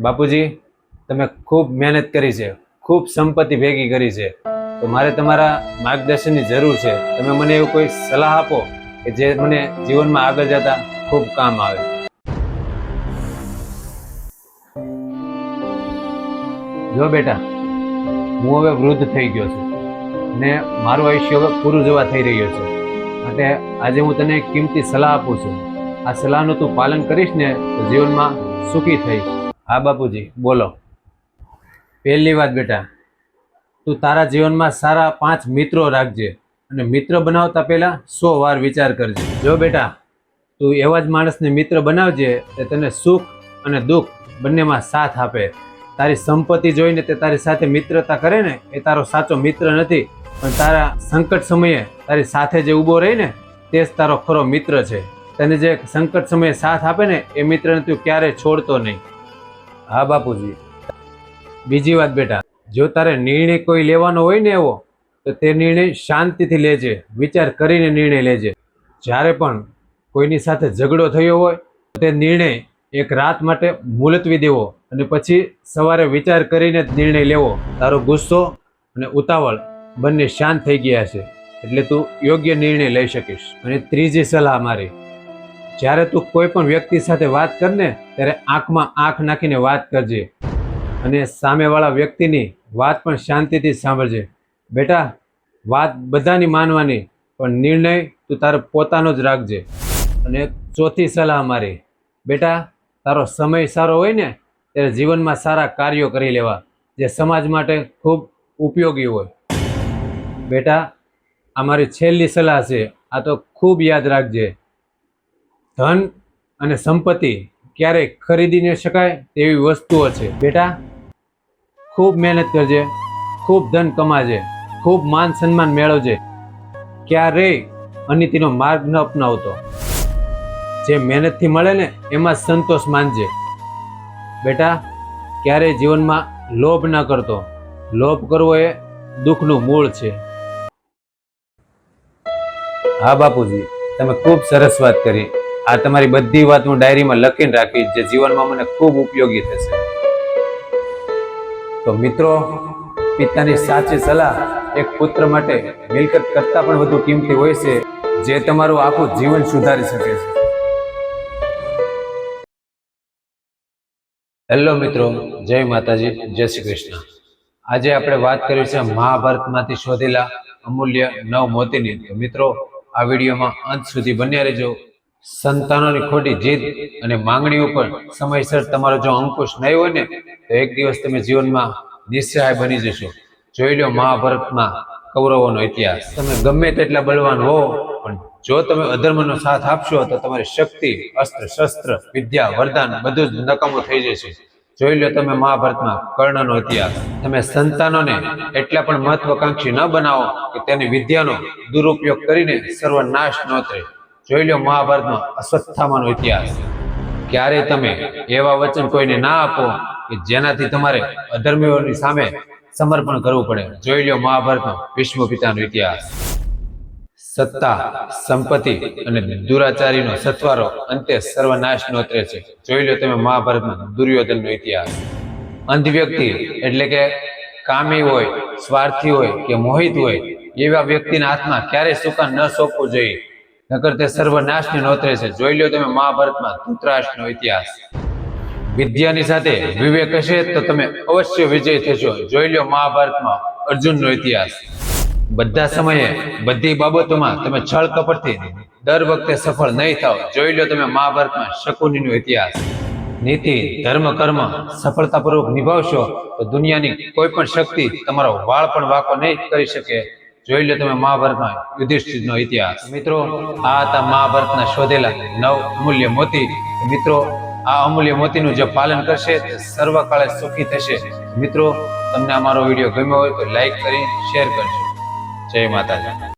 બાપુજી, તમે ખૂબ મહેનત કરી છે. ખૂબ સંપત્તિ ભેગી કરી છે. તો મારે તમારા માર્ગદર્શનની જરૂર છે. તમે મને એવું કોઈ સલાહ આપો કે જે મને જીવનમાં આગળ જતા ખૂબ કામ આવે. જો બેટા, હું હવે વૃદ્ધ થઈ ગયો છું ને મારું આયુષ્ય હવે પૂરું જવા થઈ રહ્યું છે. માટે આજે હું તને કિંમતી સલાહ આપું છું. આ સલાહનું તું પાલન કરીશ ને તો જીવનમાં સુખી થઈશ. હા, બાપુજી, બોલો. પહેલી વાત બેટા, તું તારા જીવનમાં સારા પાંચ મિત્રો રાખજે અને મિત્ર બનાવતા પહેલા સો વાર વિચાર કરજે. જો બેટા, તું એવા જ માણસને મિત્ર બનાવજે તે તને સુખ અને દુઃખ બંનેમાં સાથ આપે. તારી સંપત્તિ જોઈને તે તારી સાથે મિત્રતા કરે ને, એ તારો સાચો મિત્ર નથી. પણ તારા સંકટ સમયે તારી સાથે જે ઊભો રહી ને તે જ તારો ખરો મિત્ર છે. તને જે સંકટ સમયે સાથ આપે ને એ મિત્રને તું ક્યારેય છોડતો નહીં. હા બાપુજી. બીજી વાત બેટા જો તારે નિર્ણય કોઈ લેવાનો હોય ને એવો તો તે નિર્ણય શાંતિથી લેજે વિચાર કરીને નિર્ણય લેજે. જ્યારે પણ કોઈની સાથે ઝઘડો થયો હોય તો તે નિર્ણય એક રાત માટે મુલતવી દેવો અને પછી સવારે વિચાર કરીને જ નિર્ણય લેવો. તારો ગુસ્સો અને ઉતાવળ બંને શાંત થઈ ગયા છે. એટલે તું યોગ્ય નિર્ણય લઈ શકીશ. અને ત્રીજી સલાહ મારી. જ્યારે તું કોઈ પણ વ્યક્તિ સાથે વાત કરને, ત્યારે આંખમાં આંખ નાખીને વાત કરજે. અને સામેવાળા વ્યક્તિની વાત પણ શાંતિથી સાંભળજે. બેટા, વાત બધાની માનવાની, પણ નિર્ણય તું તારો પોતાનો જ રાખજે. અને ચોથી સલાહ મારી. બેટા, તારો સમય સારો હોય ને, ત્યારે જીવનમાં સારા કાર્યો કરી લેવા, જે સમાજ માટે ખૂબ ઉપયોગી હોય. બેટા આ મારી છેલ્લી સલાહ છે, આ તો ખૂબ યાદ રાખજે. ધન અને સંપત્તિ ક્યારેય ખરીદી ન શકાય તેવી વસ્તુઓ છે. બેટા, ખૂબ મહેનત કરજે, ખૂબ ધન કમાજે, ખૂબ માન સન્માન મેળવજે. ક્યારેય અનિતિનો માર્ગ ન અપનાવતો. જે મહેનતથી મળે ને, એમાં સંતોષ માનજે. બેટા, ક્યારેય જીવનમાં લોભ ન કરતો. લોભ કરવો એ દુઃખનું મૂળ છે. હા, બાપુજી, તમે ખૂબ સરસ વાત કરી. આ તમારી બધી વાત હું ડાયરીમાં લખીને રાખીશ જે જીવનમાં મને ખૂબ ઉપયોગી થશે. તો મિત્રો, પિતાની સાચી સલાહ એક પુત્ર માટે મિલકત કરતાં પણ વધુ કિંમતી હોય છે, જે તમારું આખું જીવન સુધારી શકે છે. હેલો મિત્રો, જય માતાજી, જય શ્રી કૃષ્ણ. આજે આપણે વાત કરી છે મહાભારતમાંથી શોધેલા અમૂલ્ય નવ મોતીની. તો મિત્રો, આ વિડીયોમાં અંત સુધી બન્યા રહેજો. સંતાનોની ખોટી જીદ અને માંગણી ઉપર સમયસર તમારો જો અંકુશ નહીં હોય ને, તો એક દિવસ તમે જીવનમાં નિસ્સહાય બની જશો. જોઈ લો મહાભારતમાં કૌરવોનો ઇતિહાસ. તમે ગમે તેટલા બળવાન હો, પણ જો તમે અધર્મનો સાથ આપશો, તો તમારી શક્તિ અસ્ત્ર શસ્ત્ર વિદ્યા, વરદાન બધું જ નકામું થઈ જશે. જોઈ લો તમે મહાભારતમાં કર્ણનો ઇતિહાસ. તમે સંતાનોને એટલા પણ મહત્વકાંક્ષી ન બનાવો કે તેની વિદ્યાનો દુરુપયોગ કરીને સર્વનાશ ન થાય. જોઈ લો મહાભારતમાં અસ્વસ્થામાનો ઇતિહાસ. ક્યારે તમે એવા વચન કોઈને ના આપો કે જેનાથી તમારે અધર્મીઓની સામે સમર્પણ કરવું પડે. જોઈ લો મહાભારતનો ભીષ્મ પિતાનો ઇતિહાસ. સત્તા, સંપત્તિ અને દુરાચારીનો સત્વારો અંતે સર્વનાશ નોતરે છે. જોઈ લો તમે મહાભારતમાં દુર્યોધનનો ઇતિહાસ. અંધ વ્યક્તિ એટલે કે કામી હોય, સ્વાર્થી હોય કે મોહિત હોય, એવા વ્યક્તિના હાથમાં ક્યારેય સુકાન ન સોંપવું જોઈએ. નકર તે સર્વનાશને નોતરે છે. જોઈ લો તમે મહાભારતમાં ધૃતરાષ્ટ્રનો ઇતિહાસ. વિદ્યાની સાથે વિવેક હશે તો તમે અવશ્ય વિજય થશો. જોઈ લો મહાભારતમાં અર્જુનનો ઇતિહાસ. બધા સમયે બધી બાબતોમાં તમે છળ કપટથી દર વખતે સફળ નહીં થાવ જોઈ લો તમે મહાભારતમાં શકુનીનો ઇતિહાસ. નીતિ, ધર્મ, કર્મ સફળતાપૂર્વક નિભાવશો તો દુનિયાની કોઈ પણ શક્તિ તમારો વાળ પણ વાંકો નહીં કરી શકે. જોઈ લો તમે મહાભારતમાં યુધિષ્ઠિરનો ઇતિહાસ. મિત્રો, આ હતા મહાભારતના શોધેલા નવ અમૂલ્ય મોતી. મિત્રો, આ અમૂલ્ય મોતીનું જે પાલન કરશે તે સર્વકાળે સુખી થશે. મિત્રો, તમને અમારો વીડિયો ગમ્યો હોય તો લાઈક કરી, શેર કરજો. જય માતાજી.